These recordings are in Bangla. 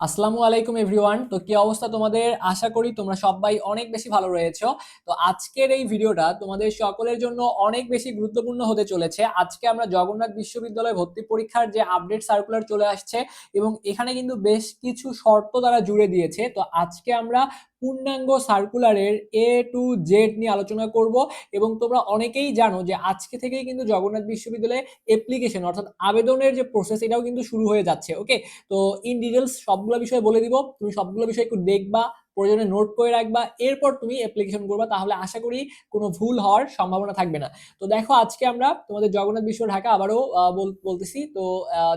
আসসালামু আলাইকুম এভরিওয়ান। তো কি অবস্থা তোমাদের? আশা করি তোমরা সবাই অনেক বেশি ভালো রয়েছো। তো আজকের এই ভিডিওটা তোমাদের সকলের জন্য অনেক বেশি গুরুত্বপূর্ণ হতে চলেছে। আজকে আমরা জগন্নাথ বিশ্ববিদ্যালয় ভর্তি পরীক্ষার যে আপডেট সার্কুলার চলে আসছে এবং এখানে কিন্তু বেশ কিছু শর্ত তারা জুড়ে দিয়েছে। তো আজকে আমরা পূর্ণাঙ্গ সার্কুলারের এ টু জেড নিয়ে আলোচনা করব এবং তোমরা অনেকেই জানো যে আজকে থেকেই কিন্তু জগন্নাথ বিশ্ববিদ্যালয়ে অ্যাপ্লিকেশন অর্থাৎ আবেদনের যে প্রসেস এটাও কিন্তু শুরু হয়ে যাচ্ছে ওকে তো ইন ডিটেলস সবগুলো বিষয়ে বলে দিব, তুমি সবগুলো বিষয় একটু দেখবা প্রয়োজনে নোট করে রাখবা, এরপর তুমি অ্যাপ্লিকেশন করবা, তাহলে আশা করি কোনো ভুল হওয়ার সম্ভাবনা থাকবে না। তো দেখো, আজকে আমরা তোমাদের জগন্নাথ বিশ্ব ঢাকা আবারও বলতেছি। তো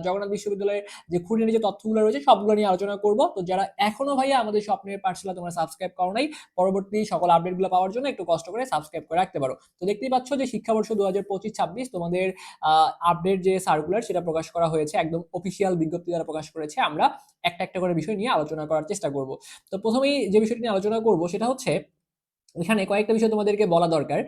জগন্নাথ বিশ্ববিদ্যালয়ের যে খুঁটিনাটি যে তথ্যগুলো রয়েছে, সবগুলো নিয়ে আলোচনা করব। তো যারা এখনও ভাইয়া আমাদের স্বপ্নের পাঠশালা তোমরা সাবস্ক্রাইব করো নাই, পরবর্তী সকল আপডেটগুলো পাওয়ার জন্য একটু কষ্ট করে সাবস্ক্রাইব করে রাখতে পারো। তো দেখতেই পাচ্ছ যে শিক্ষাবর্ষ দু হাজার পঁচিশ ছাব্বিশ তোমাদের আপডেট যে সার্কুলার সেটা প্রকাশ করা হয়েছে, একদম অফিসিয়াল বিজ্ঞপ্তি দ্বারা প্রকাশ করেছে। আমরা একটা একটা করে বিষয় নিয়ে আলোচনা করার চেষ্টা করব। তো প্রথমেই যে বিষয়টি নিয়ে আলোচনা করব সেটা হচ্ছে, এখানে কয়েকটা বিষয় তোমাদেরকে বলা দরকার।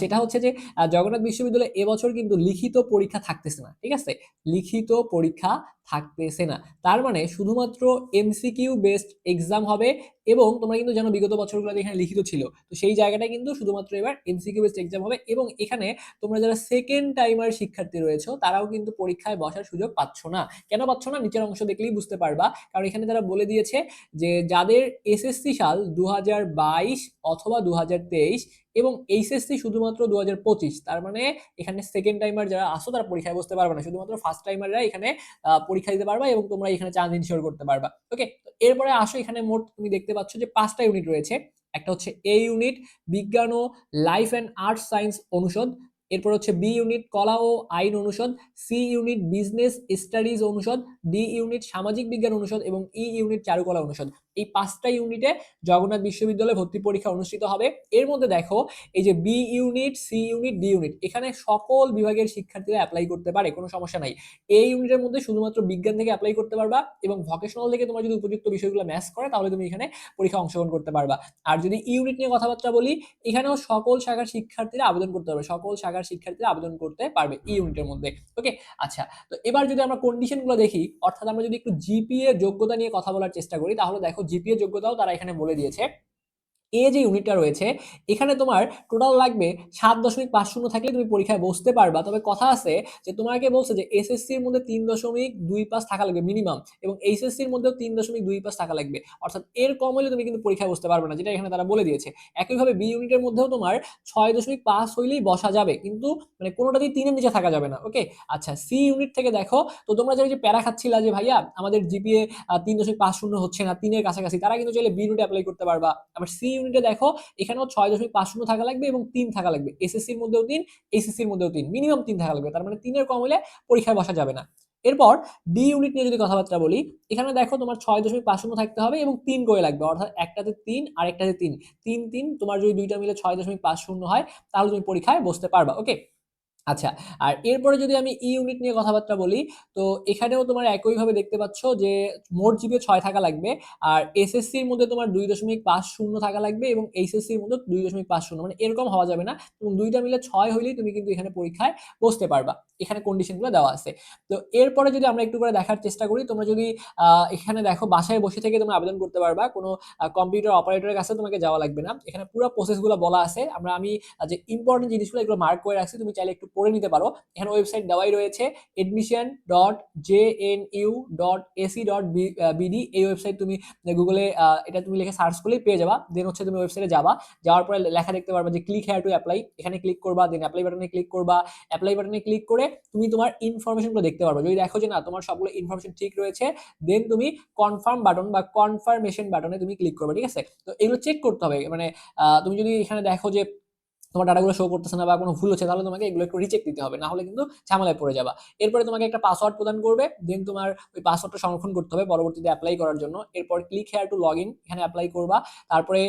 সেটা হচ্ছে যে জগন্নাথ বিশ্ববিদ্যালয়ে এবছর কিন্তু লিখিত পরীক্ষা থাকতেছে না, ঠিক আছে? লিখিত পরীক্ষা থাকতেছে না। তার মানে শুধুমাত্র এমসিকিউ বেসড এক্সাম হবে এবং তোমরা কিন্তু জানো বিগত বছরগুলো এখানে লিখিত ছিল। তো সেই জায়গাটা কিন্তু শুধুমাত্র এবার এমসিকিউ বেসড এক্সাম হবে এবং এখানে তোমরা যারা সেকেন্ড টাইমার শিক্ষার্থী রয়েছে, তারাও কিন্তু পরীক্ষায় বসার সুযোগ পাচ্ছ না। কেন পাচ্ছ না? নিচের অংশ দেখলেই বুঝতে পারবা। কারণ এখানে তারা বলে দিয়েছে যে, যাদের এসএসসি সাল দু হাজার বাইশ অথবা দু হাজার তেইশ এবং এইচএসসি শুধুমাত্র দু হাজার তার মানে এখানে সেকেন্ড টাইমার যারা আসো তারা পরীক্ষায় বসতে পারবে না। শুধুমাত্র ফার্স্ট টাইমাররা এখানে পরীক্ষা দিতে পারবা এবং তোমরা এখানে চান্স ইনশিওর করতে পারবা। ওকে এরপরে আসো এখানে মোট, তুমি দেখতে পাচ্ছ যে পাঁচটা ইউনিট রয়েছে। একটা হচ্ছে এ ইউনিট বিজ্ঞান ও লাইফ অ্যান্ড আর্টস সায়েন্স অনুষদ। এরপর হচ্ছে বি ইউনিট কলা ও আইন অনুষদ সি ইউনিট বিজনেস স্টাডিজ অনুষদ ডি ইউনিট সামাজিক বিজ্ঞান অনুষদ এবং ই ইউনিট চারুকলা অনুষদ। এই পাঁচটা ইউনিটে জগন্নাথ বিশ্ববিদ্যালয়ে ভর্তি পরীক্ষা অনুষ্ঠিত হবে। এর মধ্যে দেখো, এই যে B unit C unit D unit এখানে সকল বিভাগের শিক্ষার্থীরা অ্যাপ্লাই করতে পারে, কোনো সমস্যা নাই। এই ইউনিটের মধ্যে শুধুমাত্র বিজ্ঞান থেকে অ্যাপ্লাই করতে পারবা এবং ভকেশনাল থেকে তোমার যদি উপযুক্ত বিষয়গুলো ম্যাচ করে, তাহলে তুমি এখানে পরীক্ষা অংশগ্রহণ করতে পারবা। আর যদি ইউনিট নিয়ে কথাবার্তা বলি, এখানেও সকল শাখার শিক্ষার্থীরা আবেদন করতে পারবে। সকল শাখার শিক্ষার্থীরা আবেদন করতে পারবে এই ইউনিটের মধ্যে। ওকে আচ্ছা তো এবার যদি আমরা কন্ডিশনগুলো দেখি অর্থাৎ আমরা যদি একটু জিপিএ যোগ্যতা নিয়ে কথা বলার চেষ্টা করি তাহলে দেখো জিপিএ যোগ্যতাও তারা এখানে বলে দিয়েছে। এ যে ইউনিটটা রয়েছে, এখানে তোমার টোটাল লাগবে সাত দশমিক পাঁচ শূন্য থাকলে তুমি পরীক্ষায় বসতে পারবা। তবে কথা আছে যে তোমাকে বলছে যে এসএসসি এর মধ্যে তিন দশমিক দুই পাঁচ থাকা লাগবে মিনিমাম এবং এইচএসসি এর মধ্যেও তিন দশমিক দুই পাঁচ থাকা লাগবে। অর্থাৎ এর কম হলে তুমি কিন্তু পরীক্ষায় বসতে পারবে না, যেটা এখানে তারা বলে দিয়েছে। একইভাবে বি ইউনিটের মধ্যেও তোমার ছয় দশমিক পাঁচ হইলেই বসা যাবে, কিন্তু মানে কোনোটাতেই তিনের নিচে থাকা যাবে না ওকে আচ্ছা সি ইউনিট থেকে দেখো, তো তোমরা যে প্যারা খাচ্ছিলা যে ভাইয়া, আমাদের জিপিএ তিন দশমিক পাঁচ শূন্য হচ্ছে না, তিনের কাছাকাছি, তারা কিন্তু চাইলে বি ইউনিটে অ্যাপ্লাই করতে পারবা। আবার সি ইউনিটে দেখো, এখানেও ছয় দশমিক পাঁচ শূন্য থাকা লাগবে এবং তিন থাকা লাগবে। এসএসসির মধ্যেও তিন এসএসসির মধ্যেও তিন। মিনিমাম তিন থাকা লাগবে, তার মানে তিনের কম হলে পরীক্ষায় বসা যাবে না। এরপর ডি ইউনিট নিয়ে যদি কথাবার্তা বলি, এখানে দেখো তোমার ছয় দশমিক পাঁচ শূন্য থাকতে হবে এবং তিন করে লাগবে। অর্থাৎ একটাতে তিন আর একটাতে তিন। তিন তিন, তোমার যদি দুইটা মিলে ছয় দশমিক পাঁচ শূন্য হয়, তাহলে তুমি পরীক্ষায় বসতে পারবা ওকে আচ্ছা আর এরপরে যদি আমি ই ইউনিট নিয়ে কথাবার্তা বলি, তো এখানেও তোমার একইভাবে দেখতে পাচ্ছ যে মোট জিপে ছয় থাকা লাগবে, আর এসএসসির মধ্যে তোমার দুই দশমিক পাঁচ শূন্য থাকা লাগবে এবং এইচএসসির মধ্যে দুই দশমিক পাঁচ শূন্য। মানে এরকম হওয়া যাবে না। এবং দুইটা মিলে ছয় হইলেই তুমি কিন্তু এখানে পরীক্ষায় বসতে পারবা। এখানে কন্ডিশনগুলো দেওয়া আছে। তো এরপরে যদি আমরা একটু করে দেখার চেষ্টা করি, তোমরা যদি এখানে দেখো বাসায় বসে থেকে তোমরা আবেদন করতে পারবা। কোনো কম্পিউটার অপারেটরের কাছে তোমাকে যাওয়া লাগবে না। এখানে পুরো প্রসেসগুলো বলা আছে। আমরা, আমি যে ইম্পর্টেন্ট জিনিসগুলো এগুলো মার্ক করে রাখছি, তুমি চাইলে একটু পড়ে নিতে পারো। এখানে ওয়েবসাইট দেওয়াই রয়েছে। Admission dot J N U dot AC dot BD এই ওয়েবসাইট তুমি গুগলে এটা তুমি লিখে সার্চ করলেই পেয়ে যাবা। দেন হচ্ছে তুমি ওয়েবসাইটে যাবা। যাওয়ার পরে লেখা দেখতে পারবা যে ক্লিক হেয়ার টু অ্যাপ্লাই এখানে ক্লিক করবা দেন অ্যাপ্লাই বাটনে ক্লিক করবা। অ্যাপ্লাই বাটনে ক্লিক করে তুমি তোমার ইনফরমেশনগুলো দেখতে পারবা। যদি দেখো যে না, তোমার সবগুলো ইনফরমেশন ঠিক রয়েছে দেন তুমি কনফার্ম বাটন বা কনফার্মেশন বাটনে তুমি ক্লিক করবে, ঠিক আছে? তো এগুলো চেক করতে হবে। মানে তুমি যদি এখানে দেখো যে তোমার ডাটাগুলো শো করতেছে না বা কোনো ভুল হচ্ছে, তাহলে তোমাকে এগুলো একটু রিচেক দিতে হবে। না হলে কিন্তু ঝামেলায় পড়ে যাবা। এরপরে তোমাকে একটা পাসওয়ার্ড প্রদান করবে দেন তোমার ওই পাসওয়ার্ডটা সংরক্ষণ করতে হবে পরবর্তীতে অ্যাপ্লাই করার জন্য। এরপর click here to log in এখানে অ্যাপ্লাই করবা। তারপরে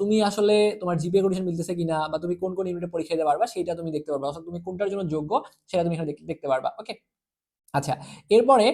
তুমি আসলে তোমার জিপে কন্ডিশন মিলতেছে কিনা বা তুমি কোন কোন ইউনিটে পরীক্ষা দিতে পারবা, সেটা তুমি দেখতে পারবা। অর্থাৎ তুমি কোনটার জন্য যোগ্য, সেটা তুমি এখানে দেখতে পারবা ওকে আচ্ছা এরপরে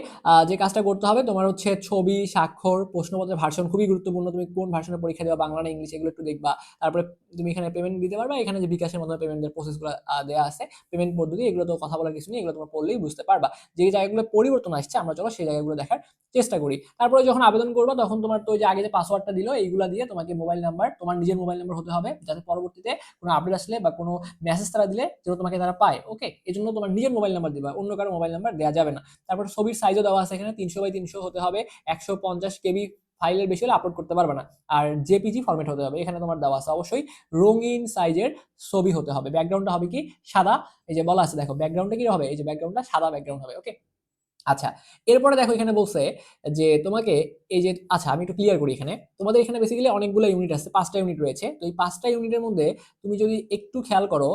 যে কাজটা করতে হবে তোমার হচ্ছে ছবি, স্বাক্ষর, প্রশ্নপত্রের ভার্সন খুবই গুরুত্বপূর্ণ। তুমি কোন ভার্সনের পরীক্ষা দেওয়া, বাংলা না ইংলিশ, এগুলো একটু দেখবা। তারপরে তুমি এখানে পেমেন্ট দিতে পারবা, এখানে যে বিকাশের মাধ্যমে পেমেন্টের প্রসেসগুলো দেওয়া আছে পেমেন্ট পদ্ধতি, এগুলো তো কথা বলার কিছু নেই, এগুলো তোমরা পড়লেই বুঝতে পারবা। যে জায়গাগুলো পরিবর্তন আসছে, আমরা চলো সেই জায়গাগুলো দেখার চেষ্টা করি। তারপরে যখন আবেদন করবা, তখন তোমার তো যে আগে যে পাসওয়ার্ডটা দিলো, এইগুলা দিয়ে তোমাকে মোবাইল নাম্বার তোমার নিজের মোবাইল নাম্বার হতে হবে, যাতে পরবর্তীতে কোনো আপডেট আসলে বা কোনো মেসেজ তারা দিলে, যেন তোমাকে তারা পায় ওকে এই জন্য তোমার নিজের মোবাইল নাম্বার দিবা, অন্য কারও মোবাইল নাম্বার দেওয়া যাবে না। তারপর ছবির সাইজও দেওয়া আছে এখানে, তিনশো বাই তিনশো হতে হবে, একশো পঞ্চাশ কেবি ফাইলের বেশি হলে আপলোড করতে পারবে না। আর জেপিজি ফরম্যাট হতে হবে, এখানে তোমার দেওয়া আছে অবশ্যই রঙিন সাইজের ছবি হতে হবে। ব্যাকগ্রাউন্ডটা হবে কি সাদা, এই যে বলা আছে দেখো ব্যাকগ্রাউন্ডটা কি হবে? এই যে ব্যাকগ্রাউন্ডটা সাদা ব্যাকগ্রাউন্ড হবে ওকে আচ্ছা এরপরে দেখো এখানে বলছে যে তোমাকে এই যে আচ্ছা আমি একটু ক্লিয়ার করি এখানে। তোমাদের এখানে বেসিক্যালি অনেকগুলো ইউনিট আছে, পাঁচটা ইউনিট রয়েছে। তো এই পাঁচটা ইউনিটের মধ্যে তুমি যদি একটু খেয়াল করো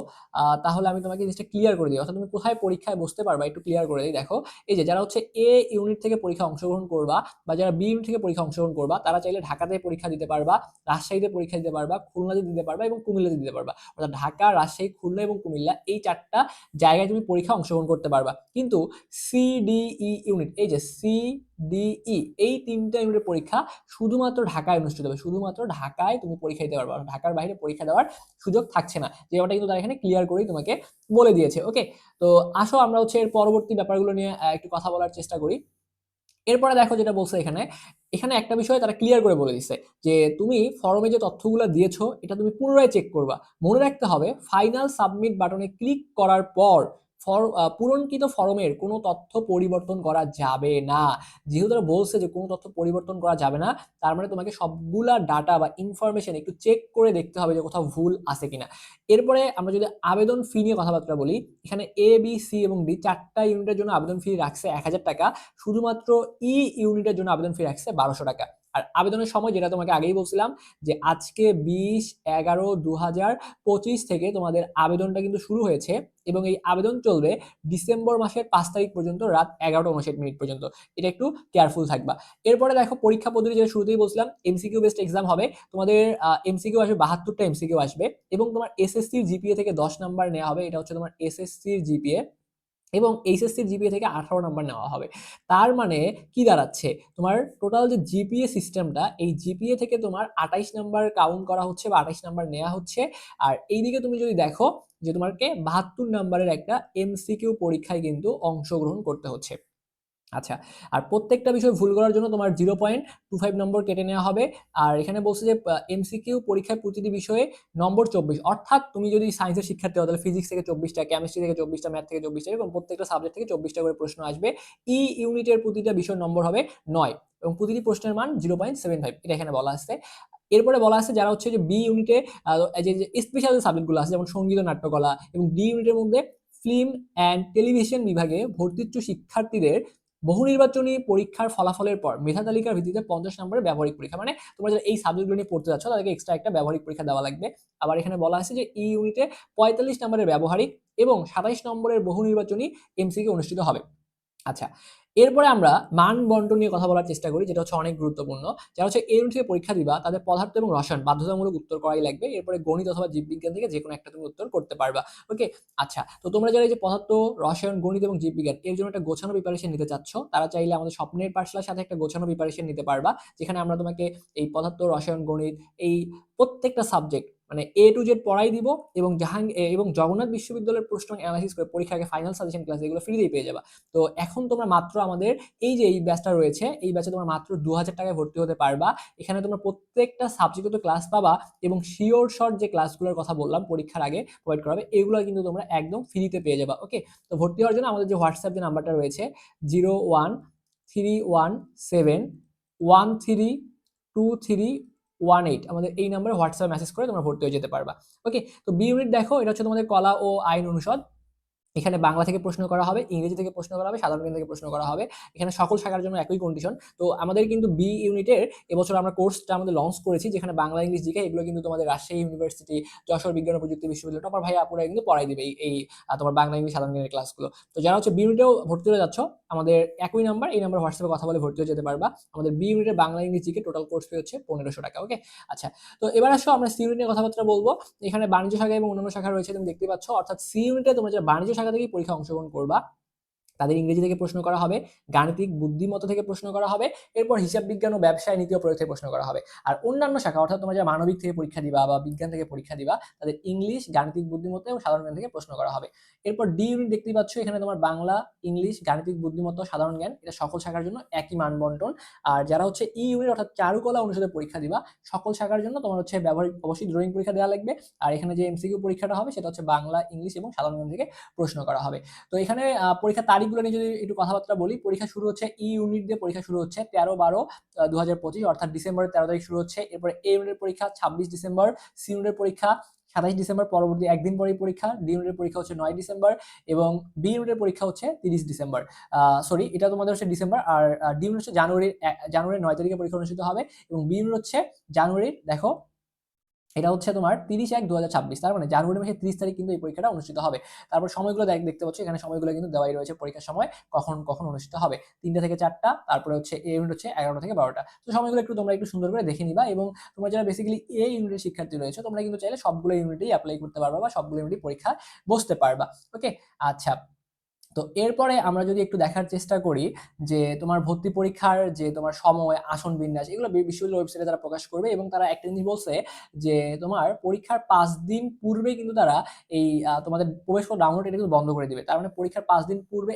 তাহলে আমি তোমাকে জিনিসটা ক্লিয়ার করে দিই। অর্থাৎ তুমি কোথায় পরীক্ষায় বসতে পারবা একটু ক্লিয়ার করে দিই। দেখো, এই যে যারা হচ্ছে এ ইউনিট থেকে পরীক্ষা অংশগ্রহণ করবা বা যারা বি ইউনিট থেকে পরীক্ষা অংশগ্রহণ করবা, তারা চাইলে ঢাকাতে পরীক্ষা দিতে পারবা, রাজশাহীতে পরীক্ষা দিতে পারবা, খুলনাতে দিতে পারবা এবং কুমিল্লাতে দিতে পারবা। অর্থাৎ ঢাকা, রাজশাহী, খুলনা এবং কুমিল্লা এই চারটা জায়গায় তুমি পরীক্ষা অংশগ্রহণ করতে পারবা। কিন্তু সিডিই ইউনিট এই যে সিডিই এই তিনটা ইউনিটের পরীক্ষা শুধুমাত্র ঢাকায় অনুষ্ঠিত হবে। শুধুমাত্র ঢাকায় তুমি পরীক্ষা দিতে পারবা, ঢাকার বাইরে পরীক্ষা দেওয়ার সুযোগ থাকছে না। যে ওটা কিন্তু তারা এখানে ক্লিয়ার করেই তোমাকে বলে দিয়েছে ওকে তো আসো আমরা হচ্ছে এর পরবর্তী ব্যাপারগুলো নিয়ে একটু কথা বলার চেষ্টা করি। এরপরে দেখো যেটা বলছে এখানে এখানে একটা বিষয় তারা ক্লিয়ার করে বলে দিচ্ছে যে তুমি ফর্মে যে তথ্যগুলো দিয়েছ, এটা তুমি পুনরায় চেক করবা। মনে রাখতে হবে ফাইনাল সাবমিট বাটনে ক্লিক করার পর পূরণকৃত ফর্মের কোনো তথ্য পরিবর্তন করা যাবে না। যেহেতু তারা বলছে যে কোনো তথ্য পরিবর্তন করা যাবে না, তার মানে তোমাকে সবগুলা ডাটা বা ইনফরমেশন একটু চেক করে দেখতে হবে যে কোথাও ভুল আছে কিনা। এরপরে আমরা যদি আবেদন ফি নিয়ে কথাবার্তা বলি, এখানে এ বি সি এবং ডি চারটা ইউনিটের জন্য আবেদন ফি রাখছে এক হাজার টাকা, শুধুমাত্র ই ইউনিটের জন্য আবেদন ফি রাখছে বারোশো টাকা। আর আবেদনের সময় যেটা তোমাকে আগেই বলছিলাম যে আজকে বিশ এগারো দু থেকে তোমাদের আবেদনটা কিন্তু শুরু হয়েছে এবং এই আবেদন চলবে ডিসেম্বর মাসের পাঁচ তারিখ পর্যন্ত রাত এগারোটা উনষাট মিনিট পর্যন্ত। এটা একটু কেয়ারফুল থাকবা। এরপরে দেখো পরীক্ষা পদ্ধতি যেটা শুরুতেই বলছিলাম এমসিকিউ বেসড এক্সাম হবে। তোমাদের এমসিকিউ আসবে, বাহাত্তরটা এমসিকিউ আসবে এবং তোমার এসএসসির জিপিএ থেকে দশ নাম্বার নেওয়া হবে। এটা হচ্ছে তোমার এসএসসির জিপিএ এবং এইচএসসির জিপিএ থেকে আঠারো নাম্বার নেওয়া হবে। তার মানে কি দাঁড়াচ্ছে? তোমার টোটাল যে জিপিএ সিস্টেমটা এই জিপিএ থেকে তোমার আঠাইশ নাম্বার কাউন্ট করা হচ্ছে বা আঠাইশ নাম্বার নেওয়া হচ্ছে। আর এইদিকে তুমি যদি দেখো যে তোমাকে বাহাত্তর নাম্বারের একটা এমসিকিউ পরীক্ষায় কিন্তু অংশগ্রহণ করতে হচ্ছে। আচ্ছা আর প্রত্যেকটা বিষয় ভুল করার জন্য তোমার জিরো পয়েন্ট টু ফাইভ নম্বর কেটে নেওয়া হবে। আর এখানে বলছে যে এমসিকিউ পরীক্ষায় প্রতিটি বিষয়ে নম্বর চব্বিশ। অর্থাৎ তুমি যদি সায়েন্সের শিক্ষার্থী হও, তাহলে ফিজিক্স থেকে চব্বিশটা কেমিস্ট্রি থেকে চব্বিশটা ম্যাথ থেকে চব্বিশটা এবং প্রত্যেকটা সাবজেক্ট থেকে চব্বিশটা করে প্রশ্ন আসবে। ই ইউনিটের প্রতিটা বিষয় নম্বর হবে নয় এবং প্রতিটি প্রশ্নের মান জিরো পয়েন্ট সেভেন ফাইভ এটা এখানে বলা আছে। এরপরে বলা আছে যারা হচ্ছে যে বি ইউনিটে যে স্পেশাল সাবজেক্টগুলো আছে, যেমন সংগীত নাট্যকলা এবং ডি ইউনিটের মধ্যে ফিল্ম অ্যান্ড টেলিভিশন বিভাগে ভর্তিচ্ছু শিক্ষার্থীদের বহু নির্বাচনী পরীক্ষার ফলাফলের পর মেধা তালিকার ভিত্তিতে পঞ্চাশ নম্বরের ব্যবহারিক পরীক্ষা। মানে তোমরা যারা এই সাবজেক্টগুলো নিয়ে পড়তে যাচ্ছ, তাদেরকে এক্সট্রা একটা ব্যবহারিক পরীক্ষা দেওয়া লাগবে। আবার এখানে বলা আছে যে ই ইউনিটে পঁয়তাল্লিশ নম্বরের ব্যবহারিক এবং সাতাইশ নম্বরের বহু নির্বাচনী এমসিকে অনুষ্ঠিত হবে। আচ্ছা এরপরে আমরা মান বন্টন নিয়ে কথা বলার চেষ্টা করি, যেটা হচ্ছে অনেক গুরুত্বপূর্ণ। যারা হচ্ছে এই থেকে পরীক্ষা দিবা, তাদের পদার্থ এবং রসায়ন বাধ্যতামূলক উত্তর করাই লাগবে। এরপরে গণিত অথবা জীববিজ্ঞান থেকে যে কোনো একটা তুমি উত্তর করতে পারবা। ওকে আচ্ছা তো তোমরা যারা এই যে পদার্থ, রসায়ন, গণিত এবং জীববিজ্ঞান, এর জন্য একটা গোছানো প্রিপারেশন নিতে চাচ্ছ, তারা চাইলে আমাদের স্বপ্নের পাঠশালার সাথে একটা গোছানো প্রিপারেশন নিতে পারবা, যেখানে আমরা তোমাকে এই পদার্থ, রসায়ন, গণিত, এই প্রত্যেকটা সাবজেক্ট মানে এ টু জেড পড়াই দিব এবং জাহাঙ্গ এবং জগন্নাথ বিশ্ববিদ্যালয়ের প্রশ্ন অ্যানালাইসিস করে পরীক্ষাকে ফাইনাল সাজেশন ক্লাস এগুলো ফ্রিতেই পেয়ে যাবা। তো এখন তোমরা মাত্র আমাদের এই যে এই ব্যাচটা রয়েছে, এই ব্যাচে তোমরা মাত্র দু হাজার টাকায় ভর্তি হতে পারবা। এখানে তোমরা প্রত্যেকটা সাবজেক্টে তো ক্লাস পাবা এবং শিওর শর্ট যে ক্লাসগুলোর কথা বললাম পরীক্ষার আগে প্রোভাইড করা হবে এগুলো কিন্তু তোমরা একদম ফ্রিতে পেয়ে যাবা ওকে তো ভর্তি হওয়ার জন্য আমাদের যে হোয়াটসঅ্যাপ যে নাম্বারটা রয়েছে zero one three one seven one three two three one eight আমাদের এই নাম্বারে হোয়াটসঅ্যাপ মেসেজ করে তোমরা ভর্তি হয়ে যেতে পারবা। ওকে তো বি ইউনিট দেখো, এটা হচ্ছে তোমাদের কলা ও আইন অনুষদ। এখানে বাংলা থেকে প্রশ্ন করা হবে, ইংরেজি থেকে প্রশ্ন করা হবে, সাধারণ থেকে প্রশ্ন করা হবে। এখানে সকল শাখার জন্য একই কন্ডিশন তো আমাদের কিন্তু বি ইউনিটের এবছর আমরা কোর্সটা আমাদের লঞ্চ করেছি, যেখানে বাংলা, ইংলিশ জিকে এগুলো কিন্তু তোমাদের রাজশাহী ইউনিভার্সিটি যশোর বিজ্ঞান ও প্রযুক্তি বিশ্ববিদ্যালয়, টপার ভাই আপুরা কিন্তু পড়াই দিবে এই- তোমার বাংলা, ইংলিশ, সাধারণ জ্ঞানের ক্লাসগুলো তো যারা হচ্ছে বি ইউনিটেও ভর্তি হয়ে যাচ্ছ, আমাদের একই নাম্বার এই নাম্বার হোয়াটসঅ্যাপে কথা বলে ভর্তি হয়ে যেতে পারবা। আমাদের বি ইউনিটের Bangla, English GK total course fee হচ্ছে পনেরোশো টাকা ওকে আচ্ছা তো এবার আসো আমরা সি ইউনিটের কথাবার্তা বলব। এখানে বাণিজ্য শাখা এবং অন্যান্য শাখা রয়েছে, তুমি দেখতে পাচ্ছ। অর্থাৎ সি ইউনিটে তোমরা যারা বাণিজ্য শাখা থেকেই পরীক্ষা অংশগ্রহণ করবা। তাদের ইংরেজি থেকে প্রশ্ন করা হবে গাণিতিক বুদ্ধিমত্তা থেকে প্রশ্ন করা হবে এরপর হিসাব বিজ্ঞান ও ব্যবসায় নীতি ও প্রয়োগ থেকে প্রশ্ন করা হবে। আর অন্যান্য শাখা অর্থাৎ তোমরা যারা মানবিক থেকে পরীক্ষা দিবা বা বিজ্ঞান থেকে পরীক্ষা দিবা তাদের ইংলিশ গাণিতিক বুদ্ধিমত্তা এবং সাধারণ জ্ঞান থেকে প্রশ্ন করা হবে। এরপর ডি ইউনিট দেখতেই পাচ্ছ এখানে তোমার বাংলা ইংলিশ গাণিতিক বুদ্ধিমত্তা সাধারণ জ্ঞান এটা সকল শাখার জন্য একই মান বন্টন আর যারা হচ্ছে ই ইউনিট অর্থাৎ চারুকলা অনুষদে পরীক্ষা দিবা সকল শাখার জন্য তোমার হচ্ছে ব্যবহারিক অবশ্যই ড্রয়িং পরীক্ষা দেওয়া লাগবে। আর এখানে যে এমসিকিউ পরীক্ষাটা হবে সেটা হচ্ছে বাংলা ইংলিশ এবং সাধারণ জ্ঞান থেকে প্রশ্ন করা হবে। তো এখানে আহ, পরীক্ষার তারিখগুলো নিয়ে যদি একটু কথাবার্তা বলি, পরীক্ষা শুরু হচ্ছে ই ইউনিট দিয়ে পরীক্ষা শুরু হচ্ছে তেরো বারো দু হাজার পঁচিশ, অর্থাৎ ডিসেম্বরের তেরো তারিখ শুরু হচ্ছে। এরপরে এ ইউনিটের পরীক্ষা ছাব্বিশ ডিসেম্বর সি ইউনিটের পরীক্ষা সাতাশ ডিসেম্বর, পরবর্তী একদিন পরেই পরীক্ষা ডি ইউনিটের পরীক্ষা হচ্ছে নয় ডিসেম্বর, এবং বি ইউনিটের পরীক্ষা হচ্ছে তিরিশ ডিসেম্বর। সরি এটা তোমাদের হচ্ছে ডিসেম্বর, আর ডি ইউনিট হচ্ছে জানুয়ারির জানুয়ারির নয় তারিখে পরীক্ষা অনুষ্ঠিত হবে, এবং বি ইউনিট হচ্ছে জানুয়ারির, দেখো এটা হচ্ছে তোমার তিরিশ এক দু হাজার ছাব্বিশ, তার মানে জানুয়ারি মাসের তিরিশ তারিখ কিন্তু এই পরীক্ষাটা অনুষ্ঠিত হবে। তারপর সময়গুলো দেখ- দেখতে পাচ্ছ, এখানে সময়গুলো কিন্তু দেওয়াই রয়েছে পরীক্ষার সময়, কখন কখন অনুষ্ঠিত হবে। তিনটা থেকে চারটা, তারপরে হচ্ছে এ ইউনিট হচ্ছে এগারোটা থেকে বারোটা। তো সময়গুলো একটু তোমরা একটু সুন্দর করে দেখে নিবা এবং তোমরা যারা বেসিক্যালি এ ইউনিটের শিক্ষার্থী রয়েছে, তোমরা কিন্তু চাইলে সবগুলো ইউনিটেই অ্যাপ্লাই করতে পারবা বা সবগুলো ইউনিটই পরীক্ষা বসতে পারবা। ওকে আচ্ছা। তো এরপরে আমরা যদি একটু দেখার চেষ্টা করি যে তোমার ভর্তি পরীক্ষার যে তোমার সময়, আসন বিন্যাস, এগুলো বিশ্ববিদ্যালয় ওয়েবসাইটে তারা প্রকাশ করবে এবং তারা একটা জিনিস বলছে যে তোমার পরীক্ষার পাঁচ দিন পূর্বে কিন্তু তারা এই তোমাদের প্রবেশপত্র ডাউনলোড এটা কিন্তু বন্ধ করে দিবে। তার মানে পরীক্ষার পাঁচ দিন পূর্বে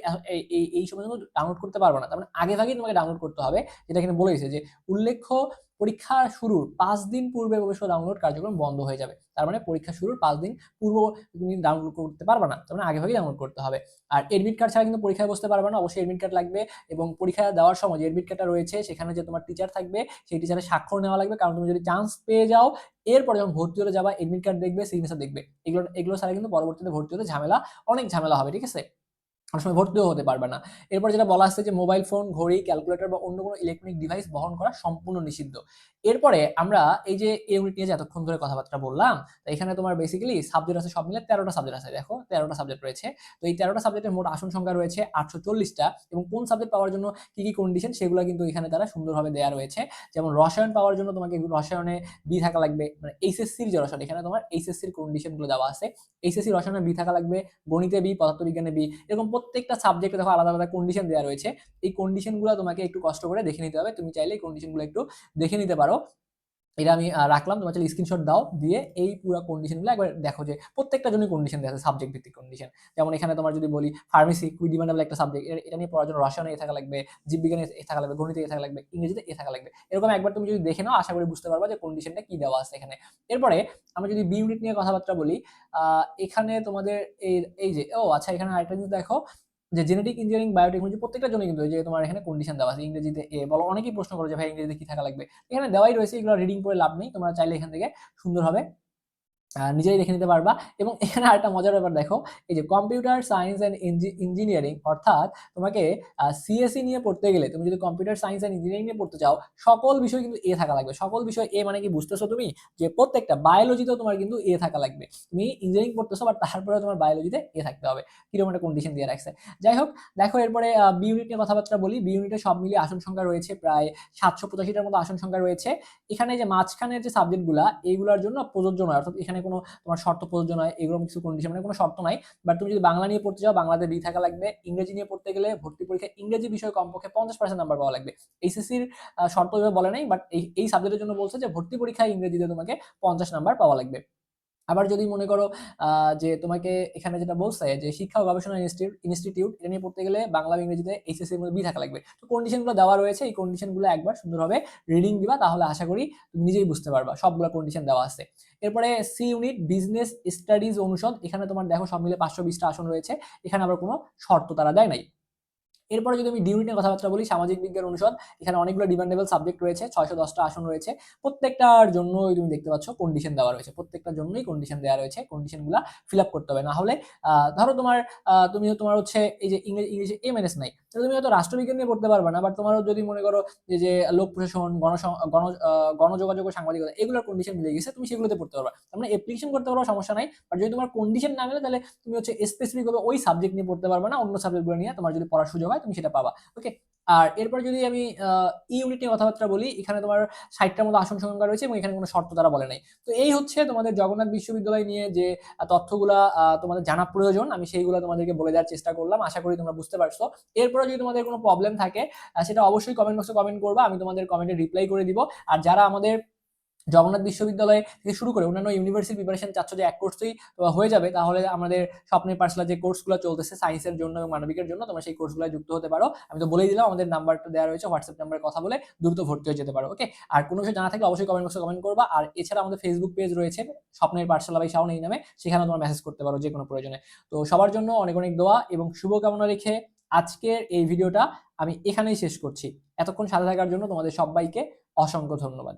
এই এই সময় কিন্তু ডাউনলোড করতে পারবে না। তার মানে আগে ভাগেই তোমাকে ডাউনলোড করতে হবে। যেটা এখানে বলে দিয়েছে যে উল্লেখ্য পরীক্ষা শুরুর পাঁচ দিন পূর্বে প্রবেশপত্র ডাউনলোড কার্যক্রম বন্ধ হয়ে যাবে। তার মানে পরীক্ষা শুরুর পাঁচ দিন পূর্ব তুমি ডাউনলোড করতে পারবে না। তার মানে আগে ভাগেই ডাউনলোড করতে হবে। আর এডমিট কার্ড ছাড়া কিন্তু পরীক্ষায় বসতে পারবে না। অবশ্যই এডমিট কার্ড লাগবে এবং পরীক্ষা দেওয়ার সময় যে এডমিট কার্ডটা রয়েছে, সেখানে যে তোমার টিচার থাকবে, সেই টিচারের স্বাক্ষর নেওয়া লাগবে। কারণ তুমি যদি চান্স পেয়ে যাও, এরপর যখন ভর্তি হতে যাবা এডমিট কার্ড দেখবে সিগনেচার দেখবে। এগুলো এগুলো ছাড়া কিন্তু পরবর্তীতে ভর্তি হতে ঝামেলা, অনেক ঝামেলা হবে, ঠিক আছে? অনেক সময় ভর্তিও হতে পারবে না। এরপর যেটা বলা আছে যে মোবাইল ফোন ঘড়ি ক্যালকুলেটর বা অন্য কোনো ইলেকট্রনিক ডিভাইস বহন করা সম্পূর্ণ নিষিদ্ধ। এরপরে আমরা এই যে ইউনিট নিয়ে যে এতক্ষণ ধরে কথাবার্তা বললাম এখানে তোমার বেসিক্যালি সাবজেক্ট আছে সব মিলে তেরোটা সাবজেক্ট আছে, দেখো তেরোটা সাবজেক্ট রয়েছে। তো এই তেরোটা সাবজেক্টের মোট আসন সংখ্যা রয়েছে আটশো চল্লিশটা এবং কোন সাবজেক্ট পাওয়ার জন্য কি কি কন্ডিশন সেগুলো কিন্তু এখানে তারা সুন্দরভাবে দেওয়া রয়েছে। যেমন রসায়ন পাওয়ার জন্য তোমাকে রসায়নে বি থাকা লাগবে মানে এইচএসসির যে রসায়ন, এখানে তোমার এইচএসসির কন্ডিশনগুলো দেওয়া আছে। এইচএসসি রসায়নে বি থাকা লাগবে, গণিতে বি পদার্থবিজ্ঞানে বি এরকম প্রত্যেকটা সাবজেক্টে দেখো আলাদা আলাদা কন্ডিশন দেওয়া রয়েছে। এই কন্ডিশনগুলো তোমাকে একটু কষ্ট করে দেখে নিতে হবে, তুমি চাইলে এই কন্ডিশনগুলো একটু দেখে নিতে পারো। এটা আমি রাখলাম, তোমার চাইলে স্ক্রিনশট দাও, দিয়ে এই পুরো কন্ডিশনগুলো একবার দেখো যে প্রত্যেকটা জন্য কন্ডিশন আছে সাবজেক্ট ভিত্তিক কন্ডিশন যেমন এখানে তোমার যদি বলি ফার্মেসি খুবই ডিমান্ডেবল একটা সাবজেক্ট এটা নিয়ে পড়ার জন্য রসায়নে এ থাকা লাগবে, জীববিজ্ঞানে এ থাকা লাগবে, গণিতে এ থাকা লাগবে, ইংরেজিতে এ থাকা লাগবে। এরকম একবার তুমি যদি দেখে নাও, আশা করি বুঝতে পারবা যে কন্ডিশনটা কি দেওয়া আছে এখানে। এরপরে আমরা যদি বি ইউনিট নিয়ে কথাবার্তা বলি এখানে তোমাদের এই এই যে, ও আচ্ছা এখানে আরেকটা জিনিস দেখো যে জেনেটিক ইঞ্জিনিয়ারিং বায়োটেকনোলজি প্রত্যেকটা জন্য কিন্তু যে তোমার এখানে কন্ডিশন দেওয়া আছে, ইংরেজিতে এ বলো, অনেকেই প্রশ্ন করে যে ভাই ইংরেজিতে কি থাকা লাগবে? এখানে দেওয়াই রয়েছে, এগুলো রিডিং করে লাভ নেই, তোমরা চাইলে এখান থেকে সুন্দরভাবে নিজেই দেখে নিতে পারবা। এবং এখানে আরেকটা মজার ব্যাপার দেখো, এই যে কম্পিউটার সায়েন্স অ্যান্ড ইঞ্জিনিয়ারিং অর্থাৎ তোমাকে সিএসসি নিয়ে পড়তে গেলে, তুমি যদি কম্পিউটার সায়েন্স অ্যান্ড ইঞ্জিনিয়ারিং নিয়ে পড়তে চাও, সকল বিষয় কিন্তু এ থাকা লাগবে। সকল বিষয় এ মানে কি বুঝতেছো তুমি? যে প্রত্যেকটা বায়োলজিতেও তোমার কিন্তু এ থাকা লাগবে। তুমি ইঞ্জিনিয়ারিং পড়তেছো বাট তারপরে তোমার বায়োলজিতে এ থাকতে হবে। কীরকম একটা কন্ডিশন দিয়ে রাখছে। যাই হোক, দেখো এরপরে বি ইউনিট নিয়ে কথাবার্তা বলি। বি ইউনিটে সব মিলিয়ে আসন সংখ্যা রয়েছে প্রায় সাতশো পঁচাশিটার মতো আসন সংখ্যা রয়েছে। এখানে যে মাঝখানের যে সাবজেক্টগুলা এইগুলোর জন্য প্রযোজ্য নয়। অর্থাৎ এখানে কোনো তোমার শর্ত প্রযোজ্য নয় এগুলো কিছু কন্ডিশন মানে কোনো শর্ত নাই। বাট তুমি যদি বাংলা নিয়ে পড়তে যাও বাংলাতে বি থাকা লাগবে। ইংরেজি নিয়ে পড়তে গেলে ভর্তি পরীক্ষা, ইংরেজি বিষয়ে কমপক্ষে পঞ্চাশ পার্সেন্ট নাম্বার পাওয়া লাগবে। এইচএসসির শর্ত বলে নাই বাট এই এই সাবজেক্টের জন্য বলছে যে ভর্তি পরীক্ষায় ইংরেজিতে তোমাকে পঞ্চাশ নাম্বার পাওয়া লাগবে। আবার যদি মনে করো যে তোমাকে এখানে যেটা বলছে যে শিক্ষা ও গবেষণা ইনস্টিটিউট ইনস্টিটিউট, এটা নিয়ে পড়তে গেলে বাংলা ইংরেজিতে এইচএসসি এর মধ্যে বি থাকা লাগবে। তো কন্ডিশনগুলো দেওয়া রয়েছে, এই কন্ডিশনগুলো একবার সুন্দরভাবে রিডিং দিবা, তাহলে আশা করি তুমি নিজেই বুঝতে পারবা, সবগুলো কন্ডিশন দেওয়া আছে। এরপরে সি ইউনিট বিজনেস স্টাডিজ অনুষদ, এখানে তোমার দেখো সব মিলে পাঁচশো বিশটা আসন রয়েছে, এখানে আবার কোনো শর্ত তারা দেয় নাই। এরপরে যদি আমি ডি ইউনিটের কথাবার্তা বলি, সামাজিক বিজ্ঞান অনুষদ, এখানে অনেকগুলো ডিমান্ডেবল সাবজেক্ট রয়েছে, ছয়শো দশটা আসন রয়েছে। প্রত্যেকটার জন্যই তুমি দেখতে পাচ্ছ কন্ডিশন দেওয়া রয়েছে। প্রত্যেকটার জন্যই কন্ডিশন দেওয়া রয়েছে। কন্ডিশনগুলো ফিল আপ করতে হবে। না হলে ধরো তোমার তুমি তোমার হচ্ছে এই যে ইংরেজি ইংরেজি এম এন এস নাই। তাহলে তুমি হয়তো রাষ্ট্রবিজ্ঞান নিয়ে পড়তে পারবে না বাট তোমার যদি মনে করো যে যে লোক প্রশাসন, গণ গণ গণযোগাযোগ সাংবাদিকতা, এগুলোর কন্ডিশন মিলে গেছে, তুমি সেগুলোতে পড়তে পারবা। তার মানে অ্যাপ্লিকেশন করতে পারো, সমস্যা নাই। বাট যদি তোমার কন্ডিশন না মেলে, তাহলে তুমি হচ্ছে স্পেসিফিক ভাবে ওই সাবজেক্ট নিয়ে পড়তে পারবে না, অন্য সাবজেক্টগুলো নিয়ে। তোমার যদি পড়ার সুযোগ হয় হয়, তুমি সেটা পাবা। ওকে আর এরপর যদি আমি ই ইউনিট নিয়ে কথাবার্তা বলি, এখানে তোমার ষাটটার মতো আসন সংখ্যা রয়েছে এবং এখানে কোনো শর্ত তারা বলে নাই। তো এই হচ্ছে তোমাদের জগন্নাথ বিশ্ববিদ্যালয় নিয়ে যে তথ্যগুলা তোমাদের জানা প্রয়োজন, আমি সেইগুলো তোমাদেরকে বলে দেওয়ার চেষ্টা করলাম। আশা করি তোমরা বুঝতে পারছ। এরপরে যদি তোমাদের কোনো প্রবলেম থাকে সেটা অবশ্যই কমেন্ট বক্সে কমেন্ট করবা, আমি তোমাদের কমেন্টে রিপ্লাই করে দিব। আর যারা আমাদের জগন্নাথ বিশ্ববিদ্যালয় থেকে শুরু করে অন্যান্য ইউনিভার্সিটি প্রিপারেশন চাচ্ছ যে এক কোর্সই হয়ে যাবে। তাহলে আমাদের স্বপ্নের পার্সেলার যে কোর্সগুলো চলতেছে সায়েন্সের জন্য এবং মানবিকের জন্য, তোমরা সেই কোর্সগুলো যুক্ত হতে পারো। আমি তো বলেই দিলাম, আমাদের নাম্বারটা দেওয়া রয়েছে হোয়াটসঅ্যাপ নাম্বারে কথা বলে দ্রুত ভর্তি হয়ে যেতে পারো ওকে আর কোনো কিছু জানা থাকলে অবশ্যই কমেন্ট বক্সে কমেন্ট করবা। আর এছাড়া আমাদের ফেসবুক পেজ রয়েছে, স্বপ্নের পাঠশালা বাই শাওন এই নামে। সেখানে তোমরা মেসেজ করতে পারো যে কোনো প্রয়োজনে। তো সবার জন্য অনেক অনেক দোয়া এবং শুভকামনা রেখে আজকের এই ভিডিওটা আমি এখানেই শেষ করছি। এতক্ষণ সাথে থাকার জন্য তোমাদের সবাইকে অসংখ্য ধন্যবাদ।